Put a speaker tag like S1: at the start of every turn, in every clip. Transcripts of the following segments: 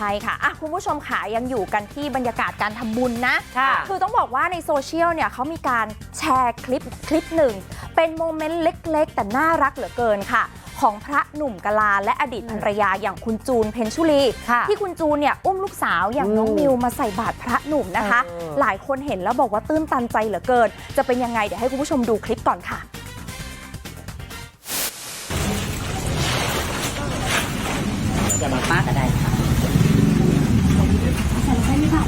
S1: ช่ค่ะอะคุณผู้ชมค่ะยังอยู่กันที่บรรยากาศการทำบุญนะ
S2: ค่ะ
S1: คือต้องบอกว่าในโซเชียลเนี่ยเขามีการแชร์คลิปคลิปหนึ่ง เป็นโมเมนต์เล็กๆ แต่น่ารักเหลือเกินค่ะ ของพระหนุ่มกลาและอดีตภรรยาอย่างคุณจูนเพนชุลี
S2: ค่ะ
S1: ที่คุณจูนเนี่ยอุ้มลูกสาวอย่างน้อง
S2: อืม
S1: มิวมาใส่บาตรพระหนุ่มนะคะ
S2: เออ
S1: หลายคนเห็นแล้วบอกว่าตื้นตันใจเหลือเกิน จะเป็นยังไงเดี๋ยวให้คุณผู้ชมดูคลิปก่อนค่ะ
S3: จะมาป้าก็ได้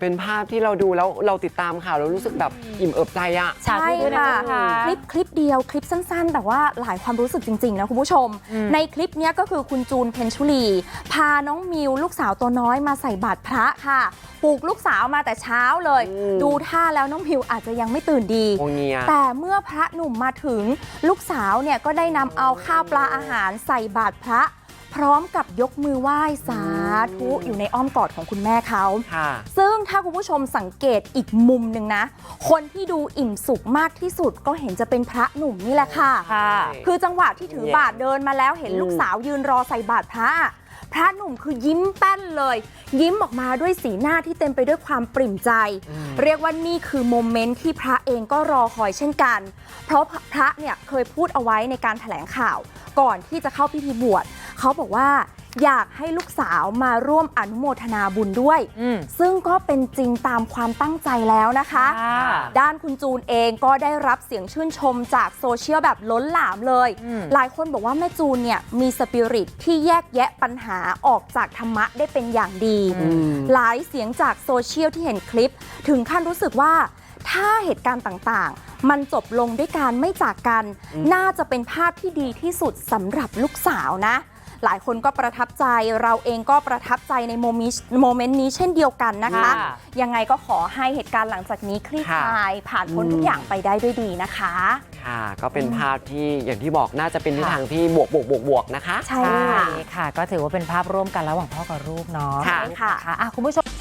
S4: เป็นภาพที่เราดูแล้วเราติดตามข่าวแล้วรู้สึกแบบอิ่มเอิบใจอะ
S1: ใช่
S2: สาธุด้วยนะ
S1: ค่ะ
S2: คะ
S1: คลิปคลิปเดียวคลิปสั้นๆ แต่ว่าหลายความรู้สึกจริงๆนะคุณผู้ชม
S2: อืม
S1: ในคลิปเนี้ยก็คือคุณจูนเพนชุลี พาน้องมิวลูกสาวตัวน้อยมาใส่บาตรพระค่ะปลุกลูกสาวมาแต่เช้าเลย
S4: อืม
S1: ดูท่าแล้วน้องมิวอาจจะยังไม่ตื่นดี
S4: โงเงีย
S1: แต่เมื่อพระหนุ่มมาถึงลูกสาวเนี่ยก็ได้นำเอาข้าวปลาอาหารใส่บาตรพระพ ร้อมกับยกมือไหว้สาธุอยู่ในอ้อมกอดของคุณแม่เขา
S4: ค่ะ
S1: ซึ่งถ้าคุณผู้ชมสังเกตอีกมุมหนึ่งนะ คนที่ดูอิ่มสุขมากที่สุดก็เห็นจะเป็นพระหนุ่มนี่แหละค่ะ
S2: ค่ะ
S1: คือจังหวะที่ถือบาทเดินมาแล้วเห็น
S4: อืม
S1: ลูกสาวยืนรอใส่บาทพระพระหนุ่มคือยิ้มแป้นเลย ยิ้มออกมาด้วยสีหน้าที่เต็มไปด้วยความปริ่มใจ เรียกว่านี่คือโมเมนต์ที่พระเองก็รอคอยเช่นกัน เพราะพระเนี่ยเคยพูดเอาไว้ในการแถลงข่าว ก่อนที่จะเข้าพิธีบวช เขาบอกว่าอยากให้ลูกสาวมาร่วมอนุโมทนาบุญด้วย
S2: อืม
S1: ซึ่งก็เป็นจริงตามความตั้งใจแล้วนะคะ
S2: ค่ะ
S1: ด้านคุณจูนเองก็ได้รับเสียงชื่นชมจากโซเชียลแบบล้นหลามเลย
S2: อืม
S1: หลายคนบอกว่าแม่จูนเนี่ยมีสปิริตที่แยกแยะปัญหาออกจากธรรมะได้เป็นอย่างดี
S4: อืม
S1: หลายเสียงจากโซเชียลที่เห็นคลิป ถึงขั้นรู้สึกว่าถ้าเหตุการณ์ต่างๆ มันจบลงด้วยการไม่จากกัน น่าจะเป็นภาพที่ดีที่สุดสำหรับลูกสาวนะ หลายคนก็ประทับใจเราเองก็ประทับใจในโมมิโมเมนต์นี้เช่นเดียวกันนะคะ
S2: ค่ะ
S1: ยังไงก็ขอให้เหตุการณ์หลังจากนี้คลี่คลาย ผ่านพ้นทุกอย่างไปได้ด้วยดีนะคะ
S4: ค่ะก็เป็นภาพที่อย่างที่บอกน่าจะเป็นทิศ
S2: ค่ะ
S4: ทางที่บวกบวกบวกบวกนะคะ
S1: ใช่
S2: ใช่
S1: ค่ะ
S2: ค่ะ ก็ถือว่าเป็นภาพร่วมกันระหว่างพ่อกับลูกเนาะ
S4: ค่ะ
S1: ใช่ค่ะ
S2: อะคุณผู้ชม